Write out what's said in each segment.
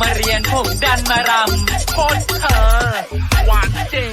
มาเรียนผมดันมารำคนเธอวันจริง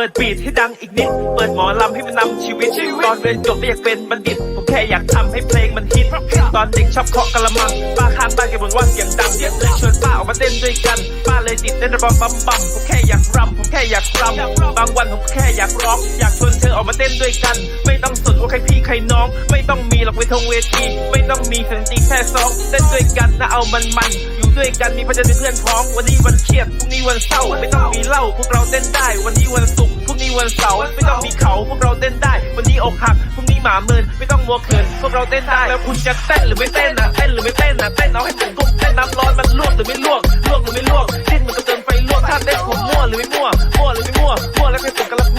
ปิดบีทให้ดังอีกนิด เปิดหมอลำให้มันนำชีวิตตอนเรียนจบไม่อยากเป็นบัณฑิต ผมแค่อยากทำให้เพลงมันฮิต อนเด็กชอบเคาะกระมังป้าข้างบ้านแกบ่นว่าเสียงดังเลยชวนป้าออกมาเต้นด้วยกัน ป้าเลยติดเต้นระบำบำบำผมแค่อยากรำผมแค่อยากรำบางวันผมแค่อยากร้อง อยากชวนเธอออกมาเต้นด้วยกัน ไม่ต้องสนว่าใครพี่ใครน้อง ไม่ต้องมีหลอกเวทงเวที ไม่ต้องมีเสียงตีแค่ซองเต้นด้วยกันนะเอามันมันอยู่ด้วยกันมีพัฒนะเพื่อนพ้องวันนี้วันเครียดพรุ่งนี้วันเศร้า ไม่ต้องมีเหล้าพวกเราเต้นได้ วันนี้วันศุกร์พรุ่งนี้วันเสาร์ไม่ต้องมีเขา พวกเราเต้นได้ วันนี้อกหักพรุ่งนี้หมาเมินไม่ต้องมัวเขินพวกเราเต้นได้แล้วคุณจะเต้นหรือไม่เต้นนะเต้นหรือไม่เต้นนะเต้นเอาให้ผมกุ้มเต้นน้ำร้อนมันลวกหรือไม่ลวกลวกหรือไม่ลวกดิ้นมันก็เติมไฟลวกถ้าเต้นผมมั่วหรือไม่มั่วมั่วหรือไม่มั่วมั่วแล้วใครตกกระ